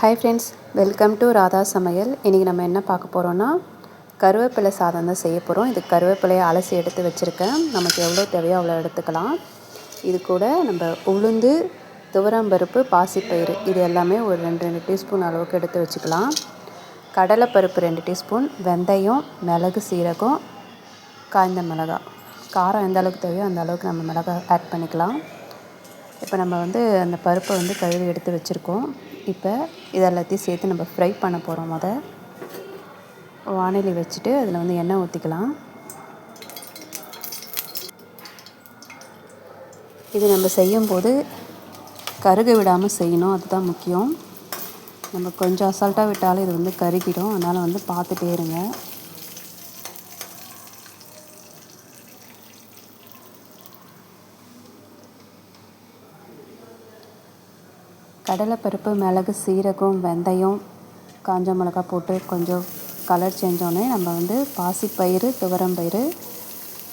Hi friends welcome to Radha Samayal இன்றைக்கி நம்ம என்ன பார்க்க போகிறோன்னா கருவேப்பிலை சாதம் தான் செய்ய போகிறோம் இது கருவேப்பிலையை அலசி எடுத்து வச்சுருக்கேன். நமக்கு எவ்வளோ தேவையோ அவ்வளோ எடுத்துக்கலாம். இது கூட நம்ம உளுந்து துவரம்பருப்பு பாசிப்பயிறு இது எல்லாமே ஒரு ரெண்டு ரெண்டு டீஸ்பூன் அளவுக்கு எடுத்து வச்சுக்கலாம். கடலைப்பருப்பு ரெண்டு டீஸ்பூன் வெந்தயம் மிளகு சீரகம் காய்ந்த மிளகாய். காரம் எந்த அளவுக்கு தேவையோ அந்த அளவுக்கு நம்ம மிளகாய் ஆட் பண்ணிக்கலாம். இப்போ நம்ம வந்து அந்த பருப்பை வந்து கழுவி எடுத்து வச்சுருக்கோம். இப்போ இது எல்லாத்தையும் சேர்த்து நம்ம ஃப்ரை பண்ண போகிறோம் முத. வானிலை வச்சுட்டு அதில் வந்து எண்ணெய் ஊற்றிக்கலாம் இது நம்ம செய்யும்போது கருக விடாமல் செய்யணும் அதுதான் முக்கியம். நம்ம கொஞ்சம் அசால்ட்டாக விட்டாலும் இது வந்து கருகிடும். அதனால் வந்து பார்த்துட்டே இருங்க. கடலைப்பருப்பு மிளகு சீரகம் வெந்தயம் காஞ்ச மிளகா போட்டு கொஞ்சம் கலர் செஞ்சோடனே நம்ம வந்து பாசிப்பயிறு துவரம்பயிறு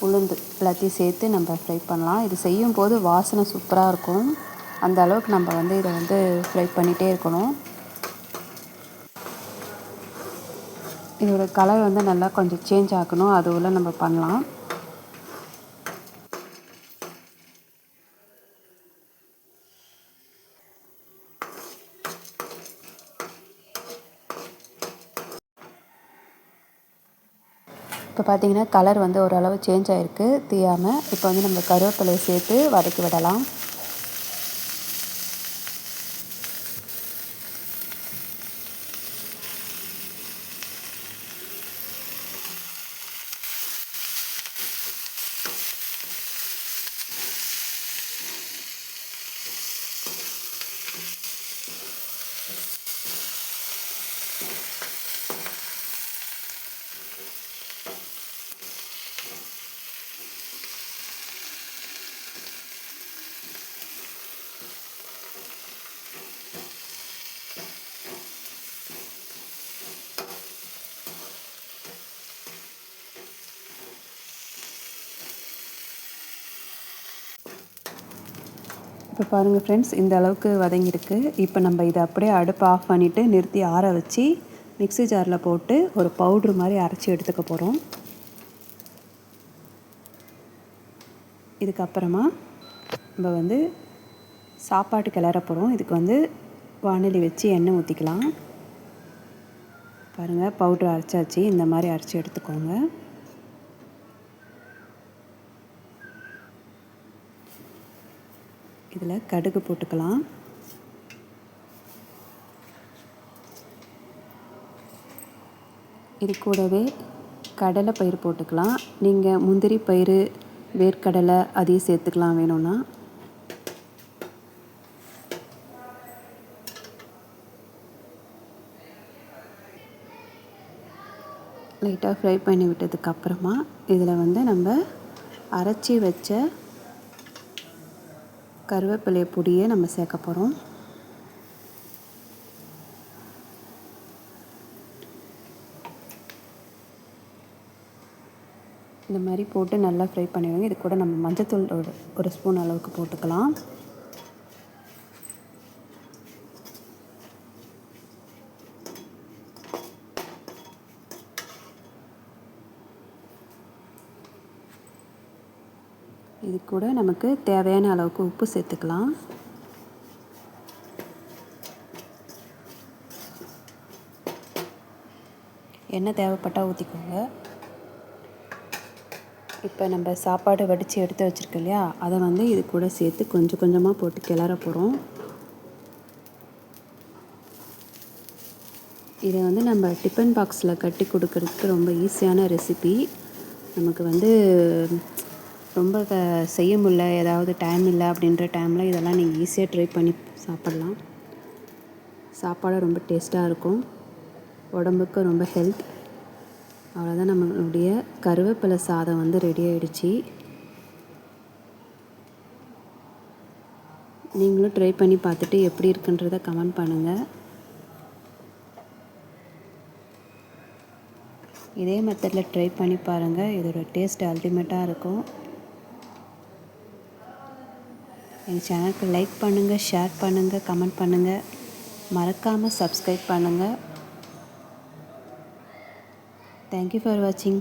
உளுந்து எல்லாத்தையும் சேர்த்து நம்ம ஃப்ரை பண்ணலாம். இது செய்யும் போது வாசனை சூப்பராக இருக்கும். அந்த அளவுக்கு நம்ம வந்து இதை வந்து ஃப்ரை பண்ணிகிட்டே இருக்கணும். இதோட கலர் வந்து நல்லா கொஞ்சம் சேஞ்ச் ஆகணும். அது நம்ம பண்ணலாம். இப்போ பார்த்தீங்கன்னா கலர் வந்து ஓரளவு சேஞ்ச் ஆகிருக்கு தீயாமல் இப்போ வந்து நம்ம கருவேப்பிலையை சேர்த்து வதக்கி விடலாம். இப்போ பாருங்கள் ஃப்ரெண்ட்ஸ் இந்த அளவுக்கு வதங்கியிருக்கு. இப்போ நம்ம இதை அப்படியே அடுப்பு ஆஃப் பண்ணிவிட்டு நிறுத்தி ஆற வச்சு மிக்சி ஜாரில் போட்டு ஒரு பவுட்ரு மாதிரி அரைச்சி எடுத்துக்க போகிறோம் இதுக்கப்புறமா நம்ம வந்து சாப்பாட்டு கிளற போகிறோம் இதுக்கு வந்து வானிலை வச்சு எண்ணெய் ஊற்றிக்கலாம் பாருங்கள் பவுட்ரு அரைச்சாச்சு. இந்த மாதிரி அரைச்சி எடுத்துக்கோங்க. இதில் கடுகு போட்டுக்கலாம். இது கூடவே கடலை பயிர் போட்டுக்கலாம். நீங்கள் முந்திரி பயிர் வேர்க்கடலை அதையும் சேர்த்துக்கலாம் வேணும்னா. லைட்டாக ஃப்ரை பண்ணி விட்டதுக்கப்புறமா இதில் வந்து நம்ம அரைச்சி வச்ச கருவேப்பிலை பொடியை நம்ம சேர்க்க போகிறோம் இந்த மாதிரி போட்டு நல்லா ஃப்ரை பண்ணிடுவாங்க இது கூட நம்ம மஞ்சத்தூள் ஒரு ஒரு ஸ்பூன் அளவுக்கு போட்டுக்கலாம். இது கூட நமக்கு தேவையான அளவுக்கு உப்பு சேர்த்துக்கலாம். எண்ணெய் தேவைப்பட்டால் ஊற்றிக்கோங்க இப்போ நம்ம சாப்பாடு வடித்து எடுத்து வச்சுருக்கோம் இல்லையா? அதை வந்து இது கூட சேர்த்து கொஞ்சம் கொஞ்சமாக போட்டு கிளற போகிறோம் இதை வந்து நம்ம டிஃபன் பாக்ஸில் கட்டி கொடுக்கறதுக்கு ரொம்ப ஈஸியான ரெசிபி. நமக்கு வந்து ரொம்ப க செய்ய முடில ஏதாவது டைம் இல்லை அப்படின்ற டைமில் இதெல்லாம் நீங்கள் ஈஸியாக ட்ரை பண்ணி சாப்பிட்லாம். சாப்பாடு ரொம்ப டேஸ்ட்டாக இருக்கும். உடம்புக்கு ரொம்ப ஹெல்த் அவ்வளோதான் நம்மளுடைய கருவேப்பிலை சாதம் வந்து ரெடி ஆகிடுச்சி நீங்களும் ட்ரை பண்ணி பார்த்துட்டு எப்படி இருக்குன்றதை கமெண்ட் பண்ணுங்கள் இதே மெத்தடில் ட்ரை பண்ணி பாருங்கள் இதோட டேஸ்ட் அல்டிமேட்டாக இருக்கும். எங்கள் சேனலுக்கு லைக் பண்ணுங்கள் ஷேர் பண்ணுங்கள் கமெண்ட் பண்ணுங்கள் மறக்காமல் சப்ஸ்கிரைப் பண்ணுங்கள் தேங்க்யூ ஃபார் வாட்சிங்